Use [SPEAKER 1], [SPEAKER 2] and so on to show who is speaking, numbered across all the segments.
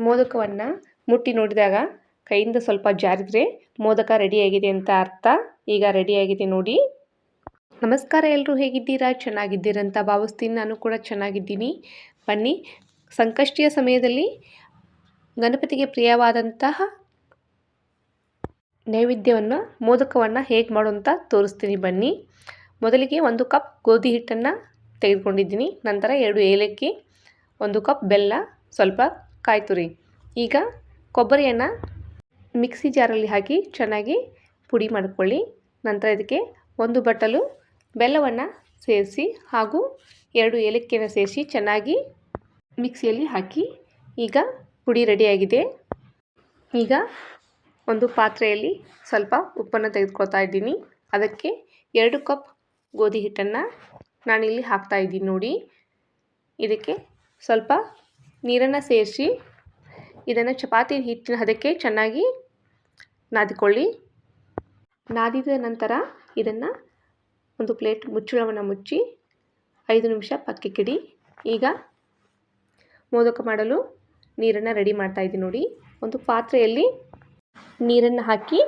[SPEAKER 1] ಮೋದಕವನ್ನು ಮುಟ್ಟಿ ನೋಡಿದಾಗ ಕೈಯಿಂದ ಸ್ವಲ್ಪ ಜಾರಿದ್ರೆ ಮೋದಕ ರೆಡಿಯಾಗಿದೆ ಅಂತ ಅರ್ಥ. ಈಗ ರೆಡಿಯಾಗಿದೆ ನೋಡಿ. ನಮಸ್ಕಾರ ಎಲ್ಲರೂ ಹೇಗಿದ್ದೀರಾ? ಚೆನ್ನಾಗಿದ್ದೀರಂತ ಭಾವಿಸ್ತೀನಿ. ನಾನು ಕೂಡ ಚೆನ್ನಾಗಿದ್ದೀನಿ. ಬನ್ನಿ. ಸಂಕಷ್ಟಿಯ ಸಮಯದಲ್ಲಿ ಗಣಪತಿಗೆ ಪ್ರಿಯವಾದಂತಹ ನೈವೇದ್ಯವನ್ನು, ಮೋದಕವನ್ನು ಹೇಗೆ ಮಾಡೋ ಅಂತ ತೋರಿಸ್ತೀನಿ ಬನ್ನಿ. ಮೊದಲಿಗೆ ಒಂದು ಕಪ್ ಗೋಧಿ ಹಿಟ್ಟನ್ನು ತೆಗೆದುಕೊಂಡಿದ್ದೀನಿ. ನಂತರ ಎರಡು ಏಲಕ್ಕಿ, ಒಂದು ಕಪ್ ಬೆಲ್ಲ, ಸ್ವಲ್ಪ ಕಾಯಿ ರೀ. ಈಗ ಕೊಬ್ಬರಿಯನ್ನು ಮಿಕ್ಸಿ ಜಾರಲ್ಲಿ ಹಾಕಿ ಚೆನ್ನಾಗಿ ಪುಡಿ ಮಾಡಿಕೊಳ್ಳಿ. ನಂತರ ಇದಕ್ಕೆ ಒಂದು ಬಟ್ಟಲು ಬೆಲ್ಲವನ್ನು ಸೇರಿಸಿ ಹಾಗೂ ಎರಡು ಏಲಕ್ಕಿಯನ್ನು ಸೇರಿಸಿ ಚೆನ್ನಾಗಿ ಮಿಕ್ಸಿಯಲ್ಲಿ ಹಾಕಿ ಈಗ ಪುಡಿ ರೆಡಿಯಾಗಿದೆ. ಈಗ ಒಂದು ಪಾತ್ರೆಯಲ್ಲಿ ಸ್ವಲ್ಪ ಉಪ್ಪನ್ನು ತೆಗೆದುಕೊಳ್ತಾ ಇದ್ದೀನಿ. ಅದಕ್ಕೆ ಎರಡು ಕಪ್ ಗೋಧಿ ಹಿಟ್ಟನ್ನು ನಾನಿಲ್ಲಿ ಹಾಕ್ತಾಯಿದ್ದೀನಿ ನೋಡಿ. ಇದಕ್ಕೆ ಸ್ವಲ್ಪ ನೀರನ್ನು ಸೇರಿಸಿ ಇದನ್ನು ಚಪಾತಿ ಹಿಟ್ಟಿನ ಹದಕ್ಕೆ ಚೆನ್ನಾಗಿ ನಾದಿಕೊಳ್ಳಿ. ನಾದಿದ ನಂತರ ಇದನ್ನು ಒಂದು ಪ್ಲೇಟ್ ಮುಚ್ಚಳವನ್ನು ಮುಚ್ಚಿ ಐದು ನಿಮಿಷ ಪಕ್ಕಕ್ಕಿಡಿ ಈಗ ಮೋದಕ ಮಾಡಲು ನೀರನ್ನು ರೆಡಿ ಮಾಡ್ತಾ ಇದ್ದೀನಿ ನೋಡಿ. ಒಂದು ಪಾತ್ರೆಯಲ್ಲಿ ನೀರನ್ನು ಹಾಕಿ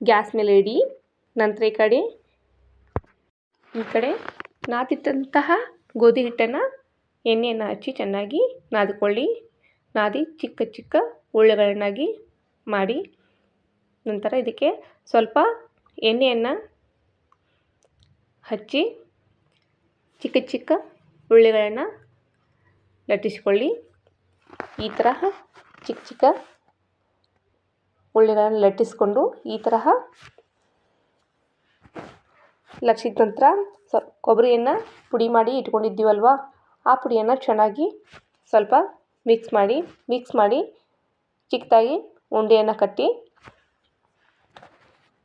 [SPEAKER 1] ಗ್ಯಾಸ್ ಮೇಲೆ ಇಡಿ. ನಂತರ ಈ ಕಡೆ ಈ ಕಡೆ ನಾದಿಟ್ಟಂತಹ ಗೋಧಿ ಹಿಟ್ಟನ್ನು ಎಣ್ಣೆಯನ್ನು ಹಚ್ಚಿ ಚೆನ್ನಾಗಿ ನಾದಿಕೊಳ್ಳಿ. ನಾದಿ ಚಿಕ್ಕ ಚಿಕ್ಕ ಉಳ್ಳೆಗಳನ್ನಾಗಿ ಮಾಡಿ. ನಂತರ ಇದಕ್ಕೆ ಸ್ವಲ್ಪ ಎಣ್ಣೆಯನ್ನು ಹಚ್ಚಿ ಚಿಕ್ಕ ಚಿಕ್ಕ ಉಳ್ಳಿಗಳನ್ನು ಲಟ್ಟಿಸಿಕೊಳ್ಳಿ. ಈ ತರಹ ಚಿಕ್ಕ ಚಿಕ್ಕ ಉಳ್ಳಿಗಳನ್ನು ಲಟ್ಟಿಸ್ಕೊಂಡು ಈ ತರಹ ಲಟ್ಟಿಸಿದ ನಂತರ ಸ್ವಲ್ಪ ಕೊಬ್ಬರಿಯನ್ನು ಪುಡಿ ಮಾಡಿ ಇಟ್ಕೊಂಡಿದ್ದೀವಲ್ವ? ಆ ಪುಡಿಯನ್ನು ಚೆನ್ನಾಗಿ ಸ್ವಲ್ಪ ಮಿಕ್ಸ್ ಮಾಡಿ ಮಿಕ್ಸ್ ಮಾಡಿ ಚಿಕ್ಕದಾಗಿ ಉಂಡೆಯನ್ನು ಕಟ್ಟಿ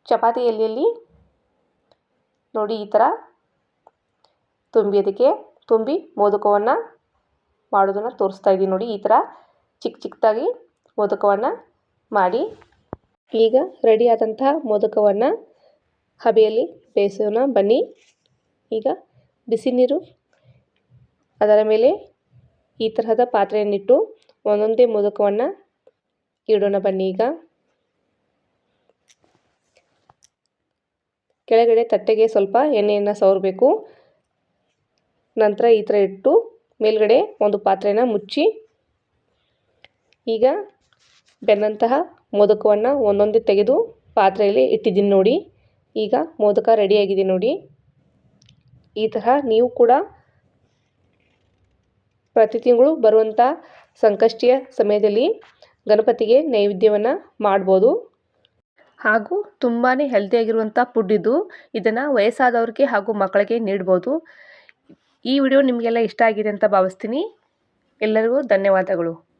[SPEAKER 1] ಚಪಾತಿ ಎಲೆಯಲ್ಲಿ ನೋಡಿ ಈ ಥರ ತುಂಬಿ ಅದಕ್ಕೆ ತುಂಬಿ ಮೋದಕವನ್ನು ಮಾಡೋದನ್ನು ತೋರಿಸ್ತಾ ಇದ್ದೀನಿ ನೋಡಿ ಈ ಥರ ಚಿಕ್ಕ ಚಿಕ್ಕದಾಗಿ ಮೋದಕವನ್ನು ಮಾಡಿ. ಈಗ ರೆಡಿಯಾದಂತಹ ಮೋದಕವನ್ನು ಹಬೆಯಲ್ಲಿ ಬೇಯಿಸೋಣ ಬನ್ನಿ. ಈಗ ಬಿಸಿ ನೀರು ಅದರ ಮೇಲೆ ಈ ತರಹದ ಪಾತ್ರೆಯನ್ನಿಟ್ಟು ಒಂದೊಂದೇ ಮೋದಕವನ್ನು ಇಡೋಣ ಬನ್ನಿ ಈಗ. ಕೆಳಗಡೆ ತಟ್ಟೆಗೆ ಸ್ವಲ್ಪ ಎಣ್ಣೆಯನ್ನು ಸವರಬೇಕು. ನಂತರ ಈ ಥರ ಇಟ್ಟು ಮೇಲ್ಗಡೆ ಒಂದು ಪಾತ್ರೆಯನ್ನು ಮುಚ್ಚಿ ಈಗ ಬೆನ್ನಂತಹ ಮೋದಕವನ್ನು ಒಂದೊಂದೇ ತೆಗೆದು ಪಾತ್ರೆಯಲ್ಲಿ ಇಟ್ಟಿದ್ದೀನಿ ನೋಡಿ. ಈಗ ಮೋದಕ ರೆಡಿಯಾಗಿದೆ ನೋಡಿ. ಈ ತರಹ ನೀವು ಕೂಡ ಪ್ರತಿ ತಿಂಗಳು ಬರುವಂಥ ಸಂಕಷ್ಟಿಯ ಸಮಯದಲ್ಲಿ ಗಣಪತಿಗೆ ನೈವೇದ್ಯವನ್ನು ಮಾಡ್ಬೋದು. ಹಾಗೂ ತುಂಬಾ ಹೆಲ್ತಿಯಾಗಿರುವಂಥ ಫುಡ್ ಇದು. ಇದನ್ನು ವಯಸ್ಸಾದವ್ರಿಗೆ ಹಾಗೂ ಮಕ್ಕಳಿಗೆ ನೀಡ್ಬೋದು. ಈ ವಿಡಿಯೋ ನಿಮಗೆಲ್ಲ ಇಷ್ಟ ಆಗಿದೆ ಅಂತ ಭಾವಿಸ್ತೀನಿ. ಎಲ್ಲರಿಗೂ ಧನ್ಯವಾದಗಳು.